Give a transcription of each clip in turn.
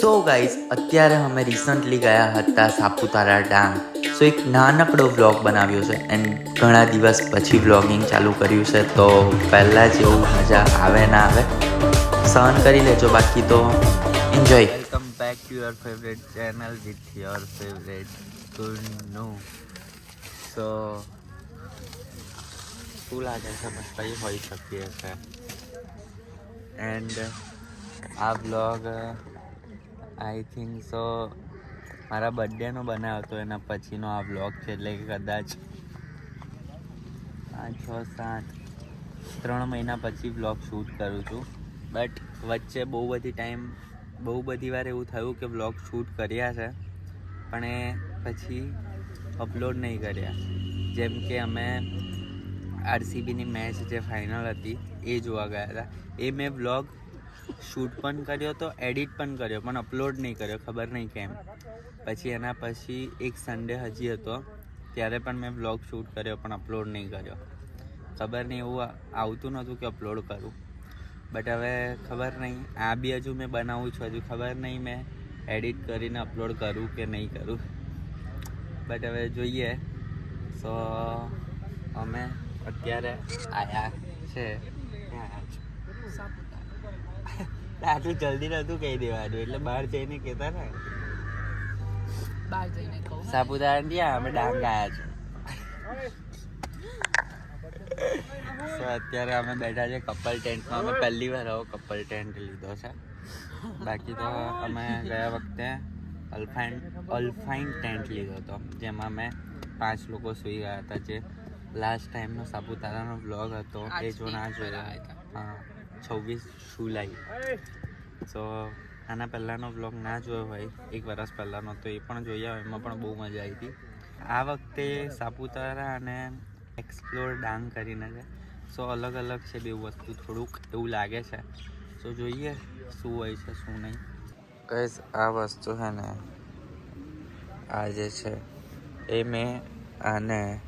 So guys અત્યારે અમે recently ગયા હતા સાપુતારા ડાંગ સો એક નાનકડો વ્લોગ બનાવ્યો છે એન્ડ ઘણા દિવસ પછી વ્લોગિંગ ચાલુ કર્યું છે તો પહેલાં જેવું મજા આવે ના આવે, સહન કરી લેજો બાકી તો. Enjoy welcome back to your favourite channel with your favourite no so શું લાગે છે? બસ કઈ હોઈ શકીએ છે. એન્ડ આ બ્લોગ આઈ થિંક સો મારા બર્થડેનો બનાવ્યો હતો, એના પછીનો આ બ્લોગ છે, એટલે કે કદાચ પાંચ, છ, સાત, ત્રણ મહિના પછી બ્લોગ શૂટ કરું છું. બટ વચ્ચે બહુ બધી ટાઈમ બહુ બધી વાર એવું થયું કે બ્લોગ શૂટ કર્યા છે, પણ એ પછી અપલોડ નહીં કર્યા. જેમ કે અમે આરસીબીની મેચ જે ફાઇનલ હતી, એ જોવા ગયા હતા. એ મેં બ્લોગ શૂટ પણ કર્યો તો, એડિટ પણ કર્યો, પણ અપલોડ નહીં કર્યો, ખબર નહીં કેમ. પછી એના પછી એક સન્ડે હજી હતો, ત્યારે પણ મેં બ્લોગ શૂટ કર્યો, પણ અપલોડ નહીં કર્યો. ખબર નહીં, એવું આવતું નહોતું કે અપલોડ કરું. બટ હવે ખબર નહીં, આ બી હજુ મેં બનાવું છું, હજુ ખબર નહીં મેં એડિટ કરીને અપલોડ કરું કે નહીં કરું. બટ હવે જોઈએ. સો અમે અત્યારે આયા છે. છે? આટલું જલ્દી નહોતું કહી દેવાનું એટલે બહાર જઈને કહેતા ને. બહાર જઈને કહું. સાપુતારા ત્યાં અમે ડાંગ ગયા છે. અત્યારે અમે બેઠા છે કપલ ટેન્ટમાં. અમે પહેલી વાર આવો કપલ ટેન્ટ લીધો છે. બાકી તો અમે ગયા વખતે અલ્ફાઇન અલ્ફાઇન ટેન્ટ લીધો હતો જેમાં અમે પાંચ લોકો સૂઈ ગયા હતા જે લાસ્ટ ટાઈમનો સાપુતારાનો બ્લોગ હતો એ જો ના જોયો. હા. છવ્વીસ જુલાઈ. સો આના પહેલાંનો બ્લોગ ના જોયો હોય, એક વરસ પહેલાંનો, તો એ પણ જોયા હોય, એમાં પણ બહુ મજા આવી હતી. આ વખતે સાપુતારા અને એક્સપ્લોર ડાંગ કરીને છે. સો અલગ અલગ છે બે વસ્તુ, થોડુંક એવું લાગે છે. સો જોઈએ શું હોય છે, શું નહીં. કઈશ આ વસ્તુ છે ને, આ જે છે, એ મેં આને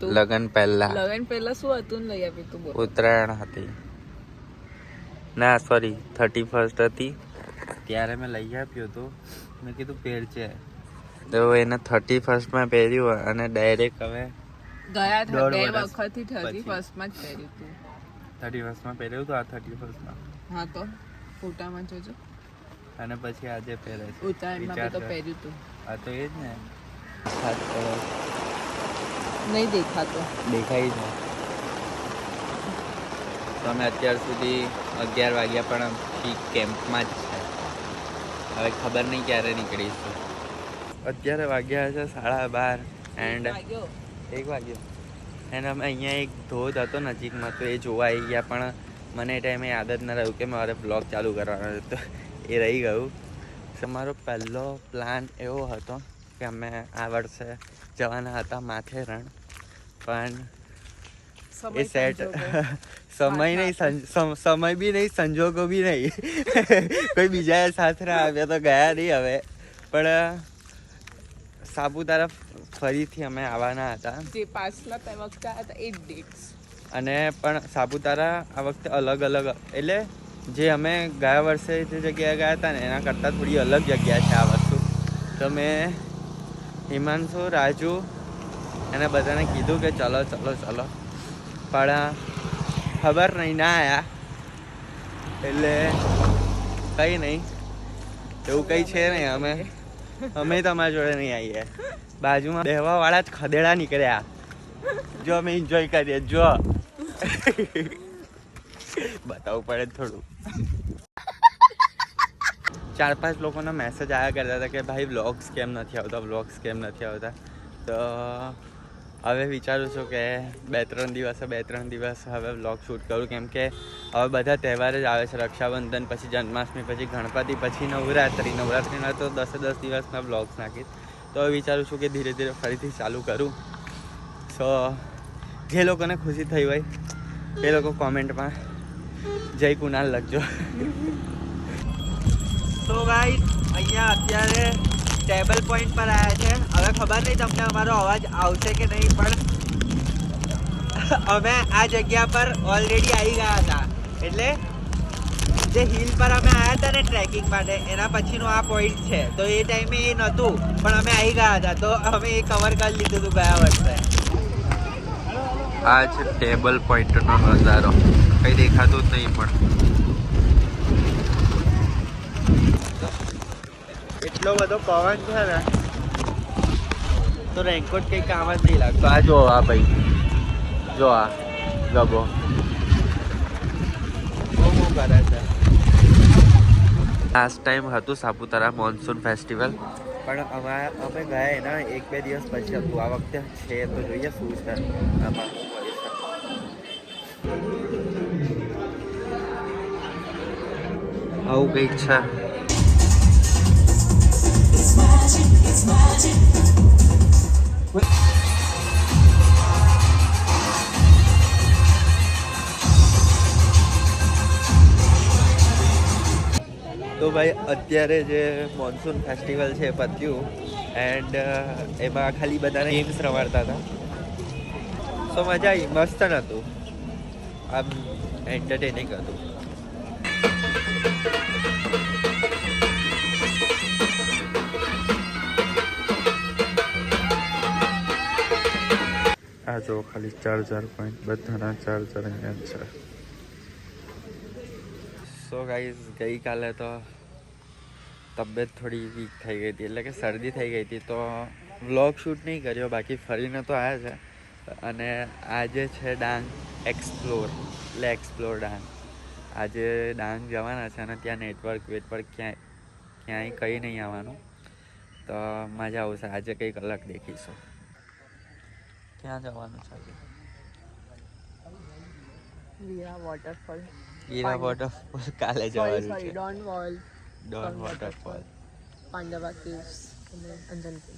તું? લગન પહેલા. લગન પહેલા શું હતું ને લઈ આપ્યું તું ઉત્તરાયણ હતી. ના સોરી થર્ટી ફર્સ્ટ હતી. ત્યારે મેં લઈ આપ્યો હતું મેં કીધું પહેરજે તો એને થર્ટી ફર્સ્ટમાં પહેર્યું અને ડાયરેક્ટ હવે ગયા બે વરસ વખત થર્ટી. ફર્સ્ટમાં જ પહેર્યું તું. થર્ટી ફર્સ્ટમાં પહેર્યું હતું આ થર્ટી ફર્સ્ટમાં હા તો ફોટામાં જોજો. અને પછી આજે પહેરે છે. ઉત્તરાયણમાં તો પહેર્યું તું. આ તો એ જ ને. નહીં દેખાતો. દેખાય છે. તો અમે અત્યાર સુધી અગિયાર વાગ્યા પણ ઠીક કેમ્પમાં જ છે. હવે ખબર નહીં ક્યારે નીકળીશું. અત્યારે વાગ્યા છે સાડા બાર એન્ડ એક વાગ્યો. એન્ડ અમે અહીંયા એક ધોધ હતો નજીકમાં તો એ જોવા આવી ગયા પણ મને એ ટાઈમે યાદ જ ન રહ્યું કે મારે બ્લોગ ચાલુ કરવાનો હતો. એ રહી ગયું. તો મારો પહેલો પ્લાન એવો હતો કે અમે આ વર્ષે જવાના હતા માથેરણ પણ એ સેટ સમય નહીં સમય બી નહીં સંજોગો બી નહીં. કોઈ બીજા સાથે આવ્યા તો ગયા નહીં હવે. પણ સાપુતારા ફરીથી અમે આવવાના હતા. જે પાછલા તે વખતે હતા એ ડેટ્સ અને પણ સાપુતારા આ વખતે અલગ અલગ એટલે જે અમે ગયા વર્ષે જે જગ્યાએ ગયા હતા ને એના કરતાં થોડી અલગ જગ્યા છે આ વસ્તુ. તો મેં હિમાંશુ, રાજુ, એને બધાને કીધું કે ચલો ચલો ચલો. પણ, ખબર નહીં, ના આવ્યા એટલે કંઈ નહીં. એવું કંઈ છે નહીં, અમે. અમે તમારા જોડે નહીં આવીએ બાજુમાં બેહવાવાળા જ ખદેડા નીકળ્યા. જો, અમે એન્જોય કરીએ. જો. બતાવવું પડે થોડું. ચાર પાંચ લોકોના મેસેજ આવ્યા કરતા હતા કે, ભાઈ વ્લોગ્સ કેમ નથી આવતા? વ્લોગ્સ કેમ નથી આવતા? તો, હવે વિચારું છું કે બે ત્રણ દિવસે બે ત્રણ દિવસ હવે વ્લોગ શૂટ કરું. કેમ કે, હવે બધા તહેવાર જ આવે છે. રક્ષાબંધન પછી જન્માષ્ટમી પછી ગણપતિ પછી નવરાત્રિ. નવરાત્રિના તો દસે દસ દિવસના બ્લોગ્સ નાખીશ. તો વિચારું છું કે ધીરે ધીરે ફરીથી ચાલુ કરું. સો જે લોકોને ખુશી થઈ હોય, એ લોકો કોમેન્ટમાં જય કુનાલ લખજો. ભાઈ અહીંયા અત્યારે ટેબલ પોઈન્ટ પર આવ્યા છે. હવે ખબર નહીં તમને અમારો અવાજ આવશે કે નહીં, પણ અમે આ જગ્યા પર ઓલરેડી આવી ગયા હતા. એટલે જે હિલ પર અમે આવ્યા હતા ને ટ્રેકિંગ માટે, એના પછીનો આ પોઈન્ટ છે. તો એ ટાઈમે એ નહોતું, પણ અમે આવી ગયા હતા. તો અમે એ કવર કરી લીધું હતું ગયા વર્ષે. આ છે ટેબલ પોઈન્ટનો નજારો. કંઈ દેખાતું જ નહીં પણ. એટલો બધો પવન છે ને તો રેનકોટ કઈ કામ જ નહીં લાગતો. આ જો આ ભાઈ. જો આ ગબો બહુ કરે છે. લાસ્ટ ટાઈમ હતું સાપુતારા મોન્સૂન ફેસ્ટિવલ પણ અમારા અમે ગયા એના એક બે દિવસ પછી હતું. આ વખતે છે તો જોઈએ શું છે. આમાં શું હોય છે. તો ભાઈ, અત્યારે જે મોન્સૂન ફેસ્ટિવલ છે પત્યું એન્ડ એમાં ખાલી બધાને ગેમ્સ રમાડતા હતા. સો મજા આવી મસ્ત નહોતું આમ એન્ટરટેનિંગ હતું. જો ખાલી ચાર્જર પોઈન્ટ બધાના ચાર્જર અહીંયા છે. સો ગાઈઝ ગઈકાલે તો તબિયત થોડી વીક થઈ ગઈ હતી, એટલે કે શરદી થઈ ગઈ હતી. તો વ્લોગ શૂટ નહીં કર્યો, બાકી ફરીને તો આવ્યા છે. અને આજે છે ડાંગ એક્સપ્લોર એટલે એક્સપ્લોર ડાંગ. આજે ડાંગ જવાના છે અને ત્યાં નેટવર્ક વેટવર્ક ક્યાંય ક્યાંય કંઈ નહીં આવવાનું. તો મજા આવશે, આજે કંઈક અલગ દેખીશું. ક્યાં જવાનું છે ગીરા વીરા વોટરફોલ ગીરા વોટરફોલ કાલે જવાનું છે. ડોન વોલ ડોન વોટરફોલ પાંડવા કેવ્સ અને અંજનપુર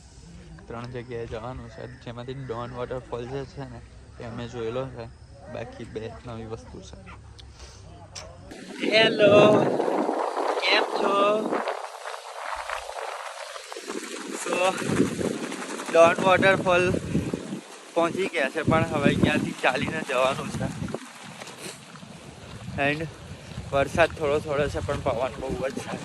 ત્રણ જગ્યાએ જવાનું છે. જેમાંથી ડોન વોટરફોલ જે છે ને એ અમે જોયેલો છે. બાકી બે નવી વસ્તુ છે. હેલો કેમ છો? સો ડોન વોટરફોલ પહોંચી ગયા છે, પણ હવે અહીંયાથી ચાલીને જવાનું છે. એન્ડ વરસાદ થોડો થોડો છે, પણ પવન બહુ જ છે.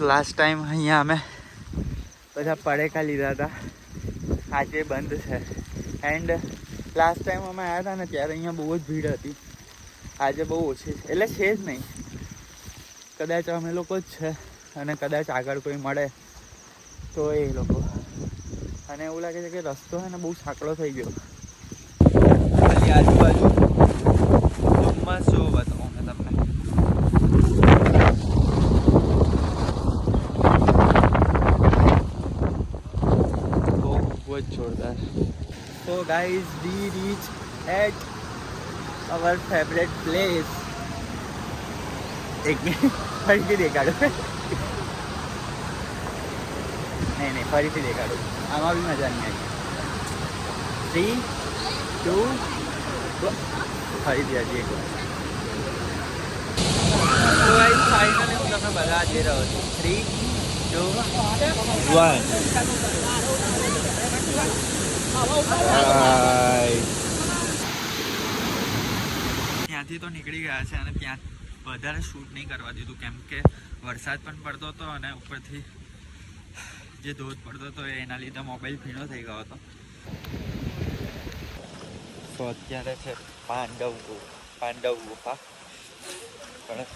લાસ્ટ ટાઈમ અહીંયા અમે બધા પડેકા લીધા હતા. આજે બંધ છે. એન્ડ લાસ્ટ ટાઈમ અમે આવ્યા હતા ને, ત્યારે અહીંયા બહુ જ ભીડ હતી. આજે બહુ ઓછી છે. એટલે છે જ નહીં. કદાચ અમે લોકો જ છે અને કદાચ આગળ કોઈ મળે તો એ લોકો. અને એવું લાગે છે કે રસ્તો છે ને બહુ સાંકડો થઈ ગયો. ખાલી આજુબાજુ ધુમ્મસ જેવો બતાવું મેં તમને. બહુ જ જોરદાર. So guys we reach at our favourite place એક મિનિટ ફરીથી દેખાડો નહીં નહીં ફરીથી દેખાડો આમાં બી મજા નહીં આવી થ્રી ટુ ફરીથી હજી એક વાર તો ગાઈઝ ફાઇનલી હું તમને બધા જઈ રહ્યો છું થ્રી ટુ વન ત્યાંથી તો નીકળી ગયા છે અને ત્યાં વધારે શૂટ નહીં કરવા દીધું. કેમ કે વરસાદ પણ પડતો હતો અને ઉપરથી જે ધોધ પડતો હતો એના લીધે મોબાઈલ ભીનો થઈ ગયો હતો. તો અત્યારે છે પાંડવ પાંડવ ગુફા. પણ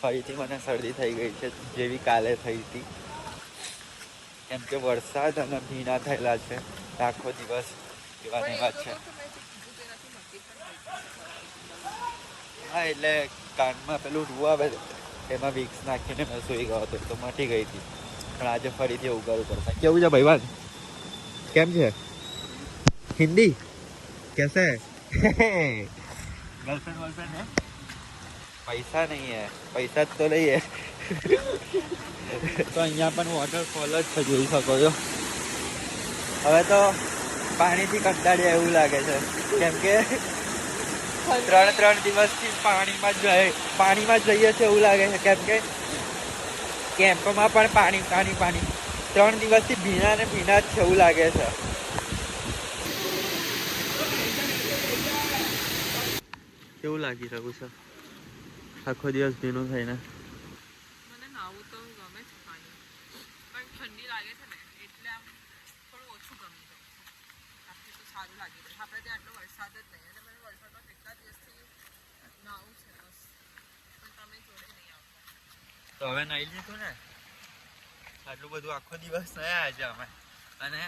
ફરીથી મને શરદી થઈ ગઈ છે, જેવી કાલે થઈ હતી. કેમ કે વરસાદ અને ભીના થયેલા છે. આખો દિવસ એવા એવા છે. હા એટલે કાનમાં પેલું રૂ આવે છે, એમાં વિક્સ નાખીને મેં સૂઈ ગયો હતો તો મટી ગઈ હતી પણ આજે ફરીથી એવું કરવું પડશે કેવું છે ભાઈવાન કેમ છે હિન્દી कैसे गर्लफ्रेंड वर्लफ्रेंड है પૈસા નહીં હે પૈસા જ તો નહીં હે તો અહીંયા પણ વોટરફોલ જ છે જોઈ શકો છો હવે તો પાણીથી કંટાળ્યા એવું લાગે છે કેમ કે ત્રણ ત્રણ દિવસથી પાણીમાં જઈ પાણીમાં જઈએ છે એવું લાગે છે. કેમ કે કેમ્પમાં પણ પાણી પાણી પાણી. ત્રણ દિવસથી ભીના ને ભીના જ છે એવું લાગે છે. કેવું લાગી રહ્યું છે? આખો દિવસ ભીનું થઈને. તો હવે નાઈ લીધું ને? આટલું બધું આખો દિવસ થયા છે અમે. અને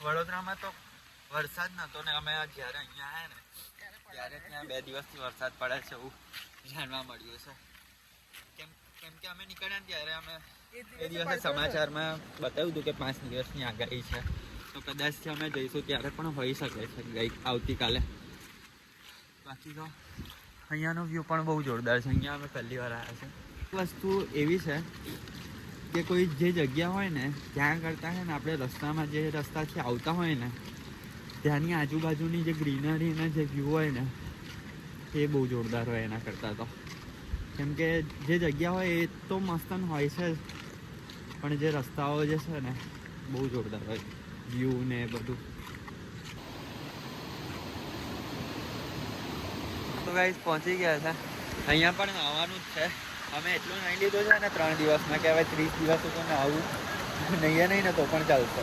વડોદરામાં તો વરસાદ નતો ને અમે જ્યારે અહીંયા આવ્યા ને ત્યારે ત્યાં બે દિવસથી વરસાદ પડે છે એવું જાણવા મળ્યું છે. કેમ કેમ કે અમે નીકળ્યા ને ત્યારે અમે એ દિવસે સમાચારમાં બતાવ્યું હતું કે પાંચ દિવસની આગાહી છે. તો કદાચ અમે જઈશું ત્યારે પણ હોઈ શકે છે ગઈ આવતીકાલે. બાકી તો અહીંયાનો વ્યૂ પણ બહુ જોરદાર છે. અહીંયા અમે પહેલી વાર આવ્યા છે વસ્તુ એવી છે કે કોઈ જે જગ્યા હોય ને, ત્યાં કરતાં છે ને આપણે રસ્તામાં જે રસ્તાથી આવતા હોય ને, ત્યાંની આજુબાજુની જે ગ્રીનરીના જે વ્યૂ હોય ને, એ બહુ જોરદાર હોય એના કરતાં તો. કેમ કે જે જગ્યા હોય એ તો મસ્ત જ હોય છે. પણ જે રસ્તાઓ જે છે ને, બહુ જોરદાર હોય. વ્યૂ ને એ બધું. તો ગાઈઝ પહોંચી ગયા છે. અહીંયા પણ આવવાનું જ છે. અમે એટલું નહીં લીધું છે ને ત્રણ દિવસમાં કે હવે ત્રીસ દિવસ સુધી આવું. નહીં નહીં ને તો પણ ચાલશે.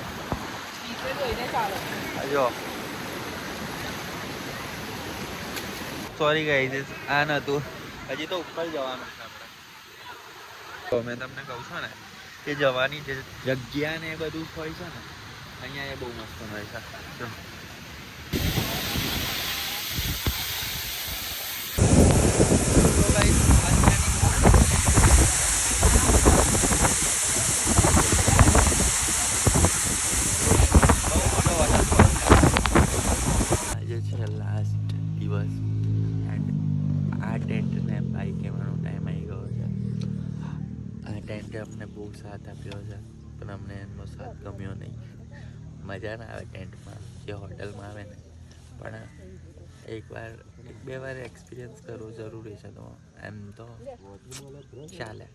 જો. સોરી ગાઈસ આ નતું. હજી તો ઉપર જવાનું છે આપણે. તો મેં તમને કહું છું ને, કે જવાની જે જગ્યા ને એ બધું હોય છે ને, અહીંયા એ બહુ મસ્ત હોય છે જો તો guys, અત્યારની બહુ મોટો waterfall છે. આજે છે લાસ્ટ દિવસ એન્ડ આ ટેન્ટને બાય કહેવાનો ટાઈમ આવી ગયો છે આ ટેન્ટે અમને બહુ સાથ આપ્યો છે, પણ અમને એનો સાથ ગમ્યો નહીં. મજા ના આવે ટેન્ટમાં જે હોટલમાં આવે ને. પણ એકવાર એક બે વાર એક્સપિરિયન્સ કરવું જરૂરી છે તો એમ તો ચાલે.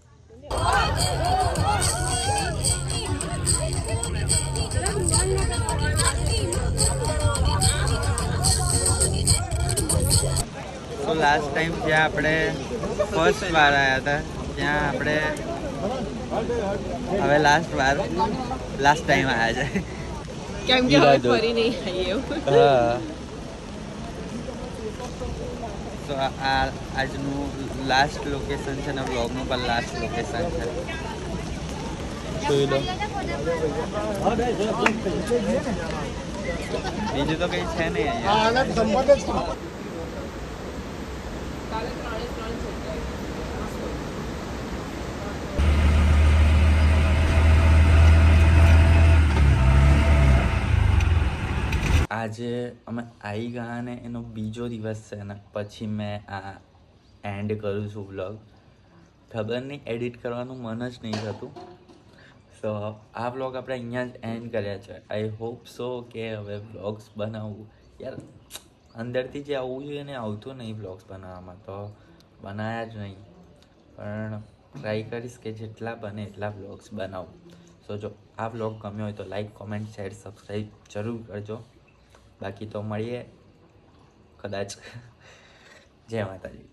તો લાસ્ટ ટાઈમ જ્યાં આપણે ફર્સ્ટ વાર આવ્યા હતા ત્યાં આપણે હવે લાસ્ટ વાર લાસ્ટ ટાઈમ આવ્યા છે. કેમ કે હવે ફરી નહીં આવીએ એવું. હા. તો આ આ- આજનું લાસ્ટ લોકેશન છે ને બ્લોગનું પણ લાસ્ટ લોકેશન છે. બીજું તો કઈ છે નહીં અહીંયા કાલે ત્રણે ત્રણ જગ્યાએ આજે અમે આવી ગયા ને એનો બીજો દિવસ છે ને, પછી મેં આ એન્ડ કરું છું વ્લોગ ખબર નહીં એડિટ કરવાનું મન જ નહીં થતું. સો આ વ્લોગ આપણે અહીંયા જ એન્ડ કર્યા છે. આઈ હોપ સો કે હવે વ્લોગ્સ બનાવવું યાર, અંદરથી જે આવવું જોઈએ ને આવતું નહીં વ્લોગ્સ બનાવવામાં, તો બનાવ્યા જ નહીં. પણ ટ્રાય કરીશ કે જેટલા બને એટલા વ્લોગ્સ બનાવું. સો જો આ વ્લોગ ગમ્યો હોય તો લાઈક કોમેન્ટ શેર સબસ્ક્રાઈબ જરૂર કરજો. બાકી તો મળીએ કદાચ જય માતાજી